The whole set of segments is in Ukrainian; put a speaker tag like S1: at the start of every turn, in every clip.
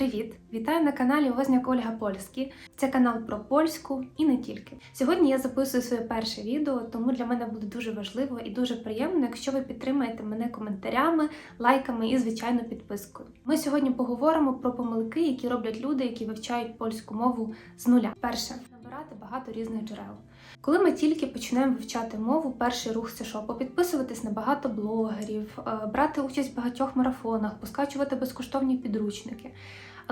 S1: Привіт! Вітаю на каналі Возняк Ольга Польський. Це канал про польську і не тільки. Сьогодні я записую своє перше відео, тому для мене буде дуже важливо і дуже приємно, якщо ви підтримаєте мене коментарями, лайками і, звичайно, підпискою. Ми сьогодні поговоримо про помилки, які роблять люди, які вивчають польську мову з нуля. Перше набирати багато різних джерел. Коли ми тільки починаємо вивчати мову, перший рух це що? Попідписуватись на багато блогерів, е, брати участь в багатьох марафонах, поскачувати безкоштовні підручники.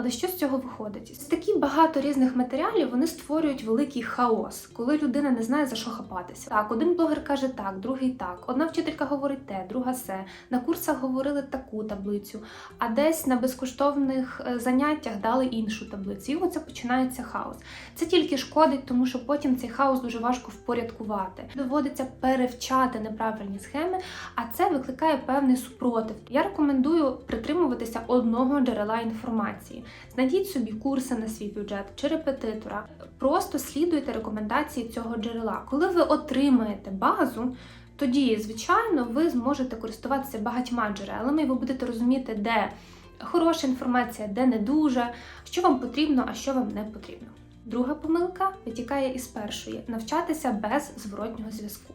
S1: Але що з цього виходить? З такі багато різних матеріалів вони створюють великий хаос, коли людина не знає за що хапатися. Так, один блогер каже так, другий так. Одна вчителька говорить те, друга се. На курсах говорили таку таблицю, а десь на безкоштовних е, заняттях дали іншу таблицю. І оце починається хаос. Це тільки шкодить, тому що потім цей хаос дуже важко впорядкувати. Доводиться перевчати неправильні схеми, а це викликає певний супротив. Я рекомендую притримуватися одного джерела інформації. Знайдіть собі курси на свій бюджет чи репетитора. Просто слідуйте рекомендації цього джерела. Коли ви отримаєте базу, тоді, звичайно, ви зможете користуватися багатьма джерелами, і ви будете розуміти, де хороша інформація, де не дуже, що вам потрібно, а що вам не потрібно. Друга помилка витікає із першої навчатися без зворотнього зв'язку.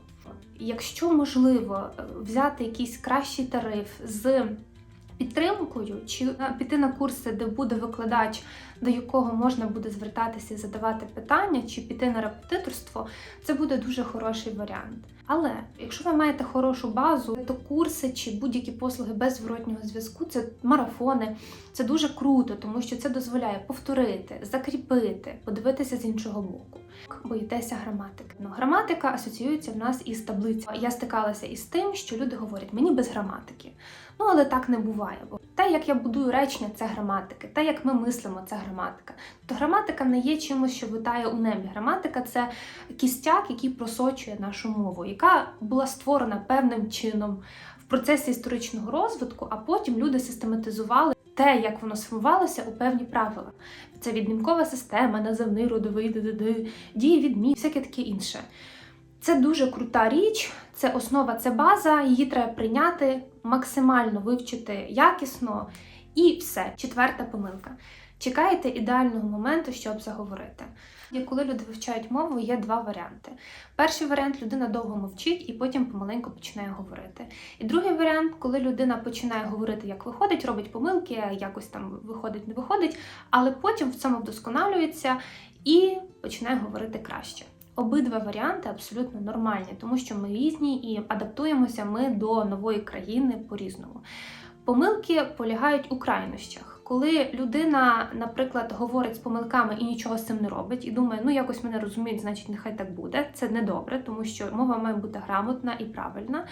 S1: Якщо можливо взяти якийсь кращий тариф з підтримкою, чи піти на курси, де буде викладач, до якого можна буде звертатися і задавати питання, чи піти на репетиторство, це буде дуже хороший варіант. Але якщо ви маєте хорошу базу, то курси чи будь-які послуги без зворотнього зв'язку, це марафони, це дуже круто, тому що це дозволяє повторити, закріпити, подивитися з іншого боку. Боїтеся граматики. Ну, граматика асоціюється в нас із таблицями. Я стикалася із тим, що люди говорять, мені без граматики. Ну, але так не буває. Бо те, як я будую речення, це граматики, те, як ми мислимо, це граматика. То граматика не є чимось, що витає у небі. Граматика це кістяк, який просочує нашу мову, яка була створена певним чином в процесі історичного розвитку, а потім люди систематизували. Те, як воно сформувалося у певні правила. Це відмінкова система, називний родовий дії відмін, всяке таке інше. Це дуже крута річ, це основа, це база, її треба прийняти, максимально вивчити якісно і все. Четверта помилка. Чекаєте ідеального моменту, щоб заговорити. І коли люди вивчають мову, є два варіанти. Перший варіант людина довго мовчить і потім помаленьку починає говорити. І другий варіант, коли людина починає говорити, як виходить, робить помилки, якось там виходить, не виходить, але потім в цьому вдосконалюється і починає говорити краще. Обидва варіанти абсолютно нормальні, тому що ми різні і адаптуємося ми до нової країни по-різному. Помилки полягають у крайнощах. Коли людина, наприклад, говорить з помилками і нічого з цим не робить, і думає, ну якось мене розуміють, значить нехай так буде. Це недобре, тому що мова має бути грамотна і правильна.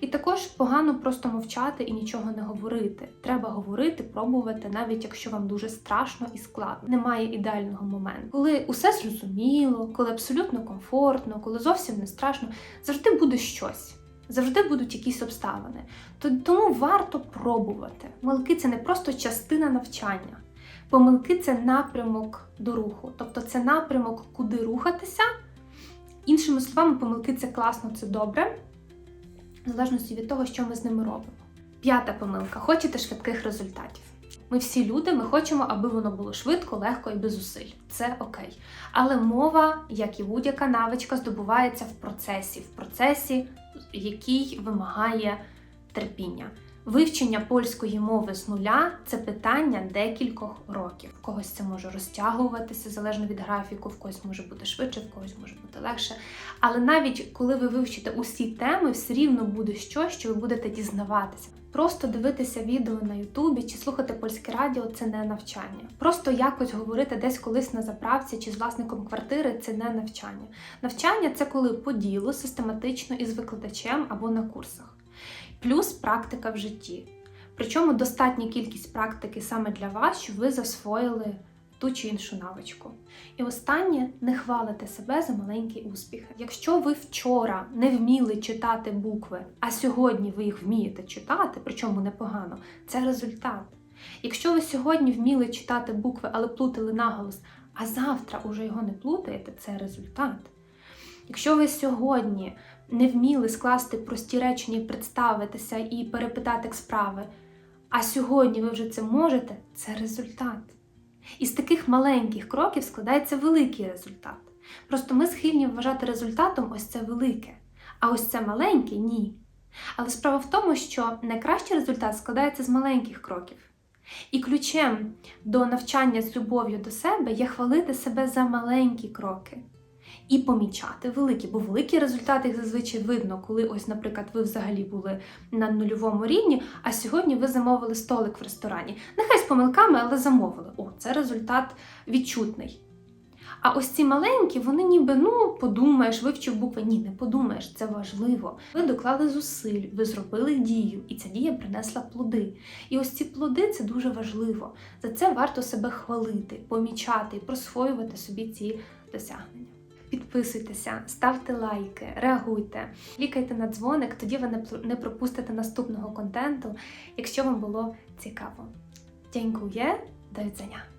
S1: І також погано просто мовчати і нічого не говорити. Треба говорити, пробувати, навіть якщо вам дуже страшно і складно. Немає ідеального моменту. Коли усе зрозуміло, коли абсолютно комфортно, коли зовсім не страшно, завжди буде щось. Завжди будуть якісь обставини. Тому варто пробувати. Помилки це не просто частина навчання. Помилки це напрямок до руху. Тобто це напрямок, куди рухатися. Іншими словами, помилки це класно, це добре, в залежності від того, що ми з ними робимо. П'ята помилка: хочете швидких результатів. Ми всі люди, ми хочемо, аби воно було швидко, легко і без зусиль. Це окей. Але мова, як і будь-яка навичка, здобувається в процесі, в процесі, який вимагає терпіння. Вивчення польської мови з нуля це питання декількох років. В когось це може розтягуватися залежно від графіку, в когось може бути швидше, в когось може бути легше. Але навіть коли ви вивчите усі теми, все рівно буде щось, що ви будете дізнаватися. Просто дивитися відео на Ютубі чи слухати польське радіо це не навчання. Просто якось говорити десь колись на заправці чи з власником квартири це не навчання. Навчання це коли по ділу систематично із викладачем або на курсах. Плюс практика в житті. Причому достатня кількість практики саме для вас, щоб ви засвоїли ту чи іншу навичку. І останнє не хвалите себе за маленькі успіхи. Якщо ви вчора не вміли читати букви, а сьогодні ви їх вмієте читати, причому непогано, це результат. Якщо ви сьогодні вміли читати букви, але плутали наголос, а завтра уже його не плутаєте, це результат. Якщо ви сьогодні не вміли скласти прості речення, представитися і перепитати як справи, а сьогодні ви вже це можете, це результат. Із таких маленьких кроків складається великий результат. Просто ми схильні вважати результатом ось це велике, а ось це маленьке ні. Але справа в тому, що найкращий результат складається з маленьких кроків. І ключем до навчання з любов'ю до себе є хвалити себе за маленькі кроки і помічати великі, бо великі результати їх зазвичай видно, коли ось, наприклад, ви взагалі були на нульовому рівні, а сьогодні ви замовили столик в ресторані. Нехай з помилками, але замовили. О, це результат відчутний. А ось ці маленькі, вони ніби ну подумаєш, вивчив букви. Ні, не подумаєш, це важливо. Ви доклали зусиль, ви зробили дію, і ця дія принесла плоди. І ось ці плоди це дуже важливо. За це варто себе хвалити, помічати і просвоювати собі ці досягнення. Підписуйтеся, ставте лайки, реагуйте, клікайте на дзвоник, тоді ви не пропустите наступного контенту, якщо вам було цікаво. Дякую, до widzenia.